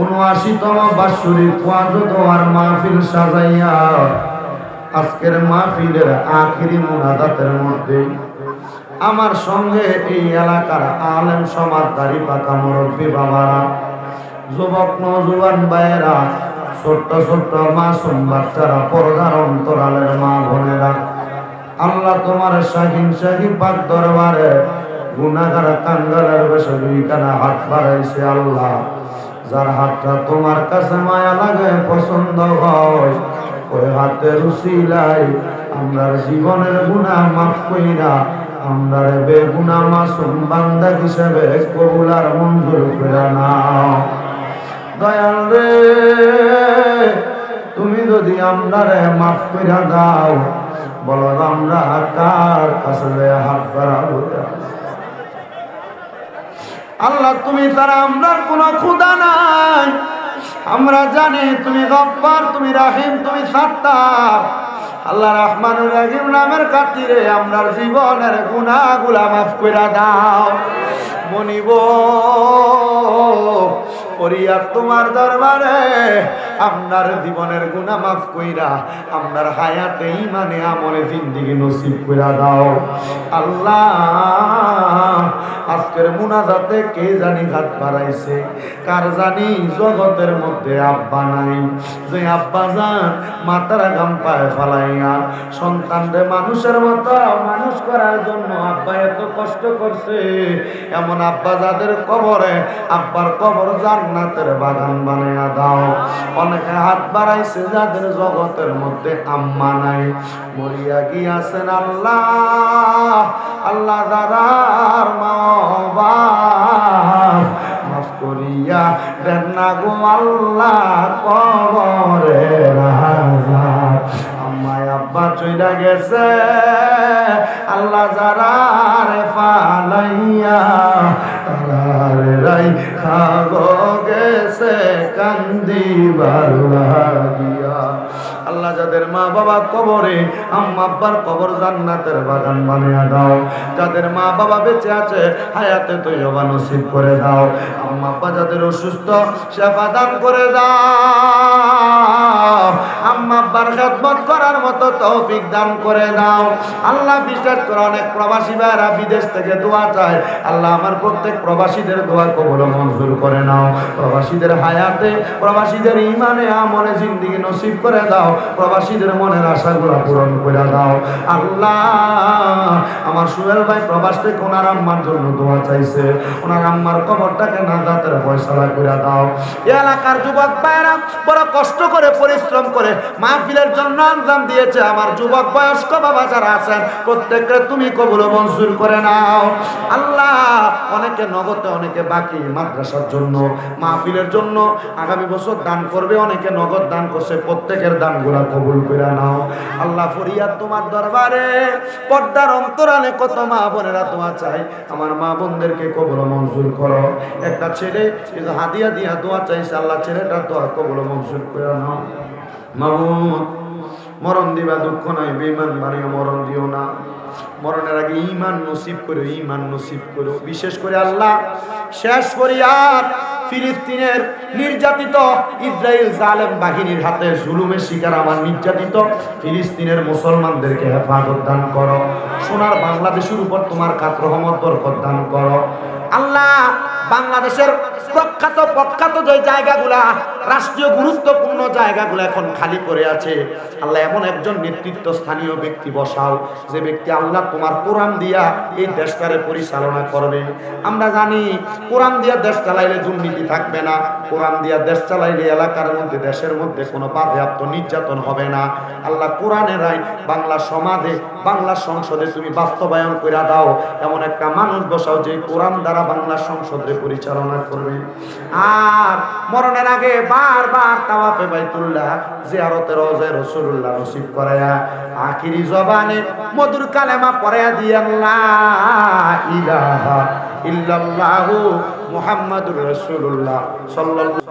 উনআশিতম বাৎসরিক ওয়াজ দোয়ার মাহফিল সাজাইয়া। আজকের মাহফিলের আখিরি মুনাদাতের মধ্যে আমার সঙ্গে এই এলাকার আলেম সমাজ দাড়ি পাকা মুরব্বী বাবারা, যুবক নজুয়ান ভাইয়েরা, ছোট্ট ছোট্ট মাসুম বাচ্চারা, পর্দার অন্তরালের মা বোনেরা, আল্লাহ তোমার শাহিন শাহি পাক দরবারে গুনাগার কাঙ্গালের বেশে দুই কানা হাত বাড়াইছে আল্লাহ। যার হাতটা তোমার কাছে মায়া লাগে, পছন্দ হয়, ওই হাতের উসিলাই আমরা জীবনের গুণা মাফ কইরা আমরা বেগুনা মাসুম বান্দা হিসেবে কবুলার মঞ্জুর করে নাও। দয়াল রে, তুমি যদি আমরারে মাফ কইরা দাও বলো আমরা কার কাছে আল্লাহ, তুমি তারা আমরার কোনো ক্ষুদা নাই। আমরা জানি তুমি গব্বার তুমি রাহিম, তুমি সাত্তার। আল্লাহ রহমানুর রাহিম নামের খাতিরে আমরার জীবনের গুনাহগুলা মাফ করে দাও। মনিব পরিয়ার তোমার দরবারে আপনার জীবনের গুনাহ মাফ কইরা, আপনার হায়াতে ইমানে আমলে জিন্দিগি নসিব কইরা দাও। আল্লাহ, আজকের মুনাজাতে কে জানি হাত বাড়াইছে? কার জানি জগতের মধ্যে আব্বা নাই। যে আব্বা যান মাতারা গাম পায়ে ফালাইয়া সন্তানরে মানুষের মতো মানুষ করার জন্য আব্বা এত কষ্ট করছে। এমন আব্বা যাদের কবরে, আব্বার কবর জান্নাতের বাগান বানাইয়া দাও। অনেকে হাত বাড়াইছে যাদের জগতের মধ্যে আম্মা নাই। মরিয়া গিয়াছেন আল্লাহ। আল্লাহ দাদার মা মাফ করিয়া দেন না গো আল্লাহ কবরে রাজা। আম্মায় আব্বা চইরা গেছে। আল্লাহ যারা রে ফালাইয়া, তারারে রাই খাগো গেছে কান্দি আল্লাহ যাদের মা বাবা কবরে আম্মা আব্বার কবর জান্নাতের বাগান বানিয়ে দাও। যাদের মা বাবা বেঁচে আছে, হায়াতে তৈবা নসিব করে দাও। আম্মা আব্বা যাদের অসুস্থ, সেবা দান করে দাও। তৌফিক দান করে দাও। আল্লাহ বিশেষ করে অনেক প্রবাসী ভাইরা বিদেশ থেকে দোয়া চায়। আল্লাহ আমার প্রত্যেক প্রবাসীদের দোয়া কবল মঞ্জুর করে নাও। প্রবাসীদের হায়াতে, প্রবাসীদের ইমানে আমলে জিন্দিগি নসিব করে দাও। প্রবাসীদের মনের আশাগুলো পূরণ করে দাও। আল্লাহ আমার সুহেল ভাই প্রবাস থেকে ওনার আম্মার জন্য দোয়া চাইছে। ওনার আম্মার কবরটাকে না দাঁতের ফয়সালা করে দাও। এলাকার যুবক ভাইরা বড় কষ্ট করে, পরিশ্রম করে মাহফিলের জন্য আঞ্জাম দিয়েছে। আমার যুবক বয়স্ক বাবা যারা আছেন, প্রত্যেককে তুমি কবুল মঞ্জুর করে নাও। আল্লাহ, অনেকে নগদে, অনেকে বাকি মাদ্রাসার জন্য, মাহফিলের জন্য আগামী বছর দান করবে, অনেকে নগদ দান করছে, প্রত্যেকের দানগুলা কবুল করে নাও। আল্লাহ, ফরিয়াদ তোমার দরবারে, পর্দার অন্তরালে কত মা বোনেরা তোমার চাই আমার মা বোনদেরকে কবুল মঞ্জুর করো। একটা ছেলে হাদিয়া দিয়া দোয়া চাইছে, আল্লাহ ছেলেটা দোয়া কবুল মঞ্জুর করে নাও। মামুদ মরণ দিবা দুঃখ নাই বেমান বানিয়ে মরণ দিও না। মরণের আগে ইমান নসিব করো ইমান নসিব করো বিশেষ করে আল্লাহ শেষ করিয়ার ফিলিস্তিনের নির্যাতিত ইসরায়েল জালেম বাহিনীর হাতে জুলুমের শিকার আমার নির্যাতিত ফিলিস্তিনের মুসলমানদেরকে হেফাজত দান করো। সোনার বাংলাদেশের উপর তোমার কাত রহমত, বরকত দান করো। আল্লাহ বাংলাদেশের প্রখ্যাত প্রখ্যাত যে জায়গাগুলা, রাষ্ট্রীয় গুরুত্বপূর্ণ জায়গাগুলো এখন খালি করে আছে। আল্লাহ এমন একজন নেতৃত্ব স্থানীয় ব্যক্তি বসাও, যে ব্যক্তি আল্লাহ তোমার কোরআন দিয়া এই দেশটারে পরিচালনা করবে। আমরা জানি, কোরআন দিয়া দেশ চালাইলে দুর্নীতি থাকবে না। কোরআন দিয়া দেশ চালাইলে এলাকার মধ্যে, দেশের মধ্যে কোনো বাধাপ্ত নির্যাতন হবে না। আল্লাহ কোরআনের আইন বাংলা সমাজে, বাংলা সংসদে তুমি বাস্তবায়ন করে দাও। এমন একটা মানুষ বসাও, যে কোরআন দ্বারা বাংলা সংসদে পরিচালনা করবে। আর মরণের আগে বারবার তাওয়াফে বাইতুল্লাহ জিয়ারতে রোজে রসুল্লাহ নসিব করায়া আখিরি জবানে মধুর কালেমা পড়ায়া দিয়ে আল্লাহ ইলাহা ইল্লাল্লাহু মুহাম্মাদুর রাসূলুল্লাহ সাল্লাল্লাহু